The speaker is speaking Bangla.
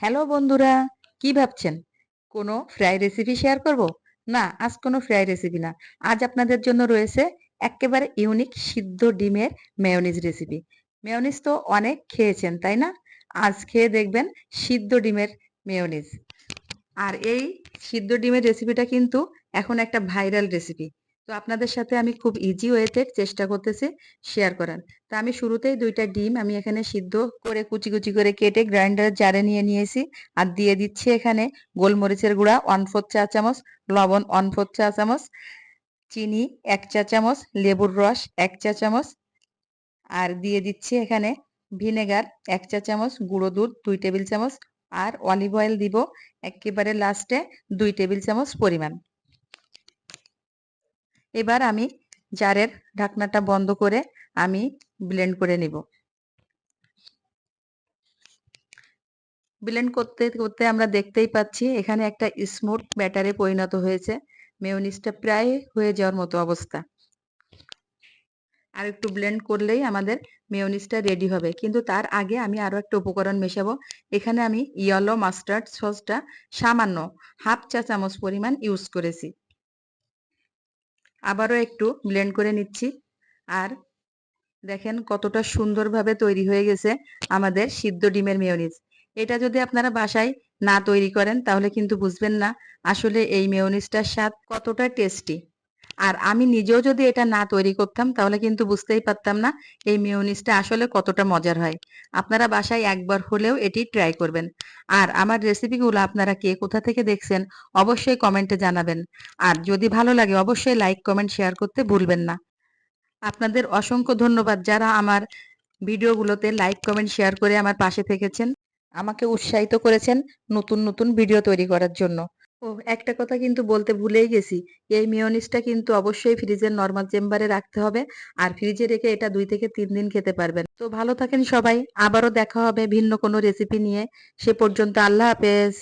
হ্যালো বন্ধুরা, কি ভাবছেন? কোনো ফ্রাই রেসিপি শেয়ার করব? না, আজ কোনো ফ্রাই রেসিপি না। আজ আপনাদের জন্য রয়েছে একেবারে ইউনিক সিদ্ধ ডিমের মেয়নিজ রেসিপি মেয়নিজ তো অনেক খেয়েছেন, তাই না? আজ খেয়ে দেখবেন সিদ্ধ ডিমের মেয়নিজ আর এই সিদ্ধ ডিমের রেসিপিটা কিন্তু এখন একটা ভাইরাল রেসিপি তো আপনাদের সাথে আমি খুব ইজি ওয়েতে চেষ্টা করতেছি শেয়ার করার। তা আমি শুরুতেই দুইটা ডিম আমি এখানে সিদ্ধ করে কুচি কুচি করে কেটে গ্রাইন্ডার জারে নিয়ে নিয়েছি আর দিয়ে দিচ্ছি এখানে গোলমরিচের গুঁড়া ওয়ান ফোর চা চামচ, লবণ ওয়ান ফোর চা চামচ, চিনি, এক চা চামচ, লেবুর রস, এক চা চামচ আর দিয়ে দিচ্ছি এখানে ভিনেগার, এক চা চামচ, গুঁড়ো দুধ, দুই টেবিল চামচ আর অলিভ অয়েল দিব একেবারে লাস্টে দুই টেবিল চামচ পরিমাণ। এবার আমি জারের ঢাকনাটা বন্ধ করে আমি ব্লেন্ড করে নিব। ব্লেন্ড করতে করতে আমরা দেখতেই পাচ্ছি এখানে একটা স্মুথ ব্যাটারে পরিণত হয়েছে। মেয়নিসটা প্রায় হয়ে যাওয়ার মতো অবস্থা। আর একটু ব্লেন্ড করলেই আমাদের মেয়নিসটা রেডি হবে। কিন্তু তার আগে আমি আরও একটা উপকরণ মেশাবো। এখানে আমি ইয়েলো মাস্টার্ড সসটা সামান্য হাফ চা চামচ পরিমাণ ইউজ করেছি। আবারও একটু ব্লেন্ড করে নিচ্ছি। আর দেখেন কতটা সুন্দরভাবে তৈরি হয়ে গেছে আমাদের সিদ্ধ ডিমের মেয়নিজ এটা যদি আপনারা বাসায় না তৈরি করেন তাহলে কিন্তু বুঝবেন না আসলে এই মেয়নিজটার স্বাদ কতটা টেস্টি আর আমি নিজেও যদি এটা না তৈরি করতাম, তাহলে কিন্তু বুঝতেই পারতাম না এই মেয়নিজটা আসলে কতটা মজার হয়। আপনারা বাসায় একবার হলেও এটি ট্রাই করবেন। আর আমার রেসিপিগুলো আপনারা কে কোথা থেকে দেখছেন, অবশ্যই কমেন্টে জানাবেন। আর যদি ভালো লাগে, অবশ্যই লাইক কমেন্ট শেয়ার করতে ভুলবেন না। আপনাদের অসংখ্য ধন্যবাদ যারা আমার ভিডিওগুলোতে লাইক কমেন্ট শেয়ার করে আমার পাশে থেকেছেন, আমাকে উৎসাহিত করেছেন নতুন নতুন ভিডিও তৈরি করার জন্য। ও একটা কথা কিন্তু বলতে ভুলেই গেছি। এই মিওনিসটা কিন্তু অবশ্যই ফ্রিজের নর্মাল চেম্বারে রাখতে হবে। আর ফ্রিজে রেখে এটা দুই থেকে তিন দিন খেতে পারবেন। তো ভালো থাকেন সবাই। আবারও দেখা হবে ভিন্ন কোনো রেসিপি নিয়ে। সে পর্যন্ত আল্লাহ হাফেজ।